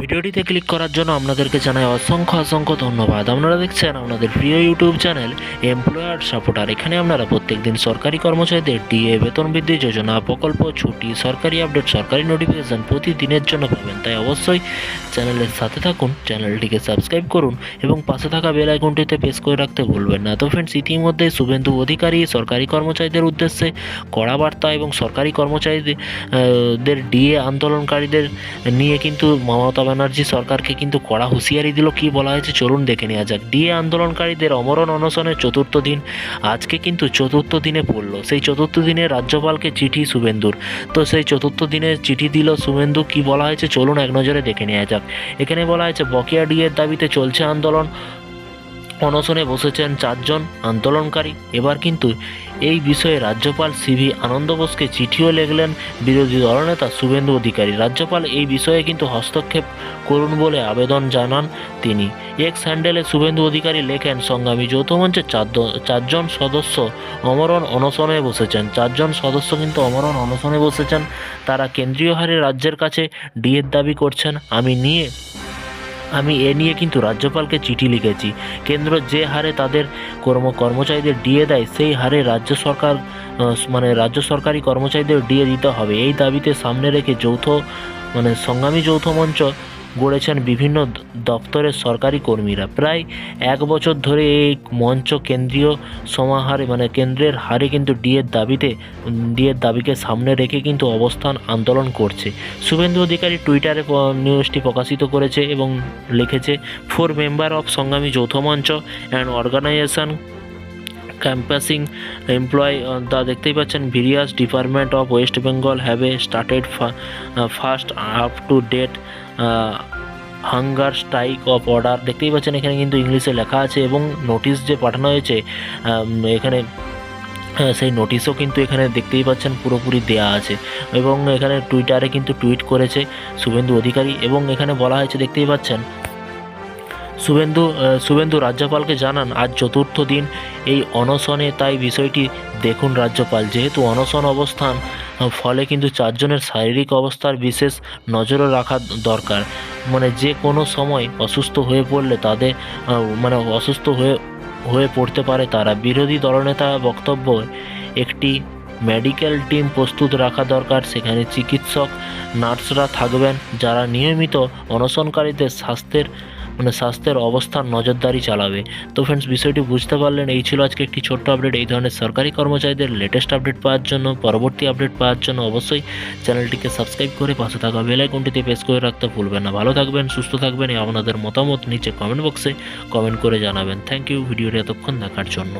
ভিডিওটিতে ক্লিক করার জন্য আপনাদেরকে জানাই অসংখ্য অসংখ্য ধন্যবাদ। আপনারা দেখছেন আপনাদের প্রিয় ইউটিউব চ্যানেল এমপ্লয়ার সাপোর্টার। এখানে আপনারা প্রত্যেকদিন সরকারি কর্মচারীদের ডিএ, বেতন বৃদ্ধি, যোজনা, প্রকল্প, ছুটি, সরকারি আপডেট, সরকারি নোটিফিকেশন প্রতিদিনের জন্য পাবেন। তাই অবশ্যই চ্যানেলের সাথে থাকুন, চ্যানেলটিকে সাবস্ক্রাইব করুন এবং পাশে থাকা বেল আইকনটিতে প্রেস করে রাখতে ভুলবেন না। তো ফ্রেন্ডস ইতিমধ্যে শুভেন্দু অধিকারী সরকারি কর্মচারীদের উদ্দেশ্যে কড়া বার্তা এবং সরকারি কর্মচারীদের দের ডিএ আন্দোলনকারীদের নিয়ে কিন্তু মমতা ব্যানার্জি সরকারকে কিন্তু কড়া হুঁশিয়ারি দিল। কি বলা হয়েছে? চলুন দেখে নেওয়া যাক। ডিএ আন্দোলনকারীদের অমরণ অনশনের চতুর্থ দিন। আজকে কিন্তু চতুর্থ দিনে পড়ল। সেই চতুর্থ দিনে রাজ্যপালকে চিঠি শুভেন্দুর। তো সেই চতুর্থ দিনে চিঠি দিল শুভেন্দু। কি বলা হয়েছে? চলুন এক নজরে দেখে নেওয়া যাক। এখানে বলা হয়েছে, বকেয়া ডিএর দাবিতে চলছে আন্দোলন। অনশনে বসেছেন চারজন আন্দোলনকারী। এবার কিন্তু এই বিষয়ে রাজ্যপাল সিভি আনন্দ বোসকে চিঠিও লিখলেন বিরোধী দলনেতা শুভেন্দু অধিকারী। রাজ্যপাল এই বিষয়ে কিন্তু হস্তক্ষেপ করুন বলে আবেদন জানান তিনি। এক্স হ্যান্ডেলে শুভেন্দু অধিকারী লেখেন, সংগ্রামী যৌথ মঞ্চের চার চারজন সদস্য অমরণ অনশনে বসেছেন। চারজন সদস্য কিন্তু অমরণ অনশনে বসেছেন। তারা কেন্দ্রীয় হারে রাজ্যের কাছে ডিএর দাবি করছেন, আমি নিয়ে আমি এ নিয়ে কিন্তু রাজ্যপালকে চিঠি লিখেছি। কেন্দ্র যে হারে তাদের কর্ম, কর্মচারীদের ডিয়ে দেয়, সেই হারে রাজ্য সরকার মানে রাজ্য সরকারি কর্মচারীদের ডিয়ে দিতে হবে। এই দাবিতে সামনে রেখে যৌথ মানে সংগ্রামী যৌথ মঞ্চ গড়েছেন বিভিন্ন দপ্তরের সরকারি কর্মীরা। প্রায় এক বছর ধরে এই মঞ্চ কেন্দ্রীয় সমাহারে মানে কেন্দ্রের হারে কিন্তু ডিএর দাবিতে ডিএর দাবিকে সামনে রেখে কিন্তু অবস্থান আন্দোলন করছে। শুভেন্দু অধিকারী টুইটারে নিউজটি প্রকাশিত করেছে এবং লিখেছে, four member of Sangrami Joutha Mancha and organisation campaigning employ দা দেখতেই পাচ্ছেন various department of West Bengal have started first up to date hunger strike of order দেখতেই পাচ্ছেন এখানে কিন্তু ইংলিশে লেখা আছে এবং নোটিশ যে পাঠানো হয়েছে আম, এখানে হ্যাঁ, সেই নোটিশও কিন্তু এখানে দেখতেই পাচ্ছেন পুরোপুরি দেয়া আছে। এবং এখানে টুইটারে কিন্তু টুইট করেছে শুভেন্দু অধিকারী এবং এখানে বলা হয়েছে দেখতেই পাচ্ছেন শুভেন্দু শুভেন্দু রাজ্যপালকে জানান, আজ চতুর্থ দিন, এই অনশনে, তাই বিষয়টি দেখুন রাজ্যপাল। যেহেতু অনশন অবস্থান ফলে কিন্তু চারজনের শারীরিক অবস্থার বিশেষ নজরও রাখা দরকার। মানে যে কোনো সময় অসুস্থ হয়ে পড়লে তাদের মানে অসুস্থ হয়ে হয়ে পড়তে পারে তারা। বিরোধী দলনেতা বক্তব্য, একটি মেডিকেল টিম প্রস্তুত রাখা দরকার, সেখানে চিকিৎসক, নার্সরা থাকবেন, যারা নিয়মিত অনশনকারীদের স্বাস্থ্যের মানে স্বাস্থ্যের অবস্থার নজরদারি চালাবে। তো ফ্রেন্ডস বিষয়টি বুঝতে পারলেন, এই ছিল আজকে একটি ছোট্ট আপডেট এই ধরনের সরকারি কর্মচারীদের লেটেস্ট আপডেট পাওয়ার জন্য, পরবর্তী আপডেট পাওয়ার জন্য অবশ্যই চ্যানেলটিকে সাবস্ক্রাইব করে পাশে থাকা বেল আইকনটিতে প্রেস করে রাখতে ভুলবেন না। ভালো থাকবেন, সুস্থ থাকবেন আপনাদের মতামত নিচে কমেন্ট বক্সে কমেন্ট করে জানাবেন। থ্যাংক ইউ ভিডিওটি এতক্ষণ দেখার জন্য।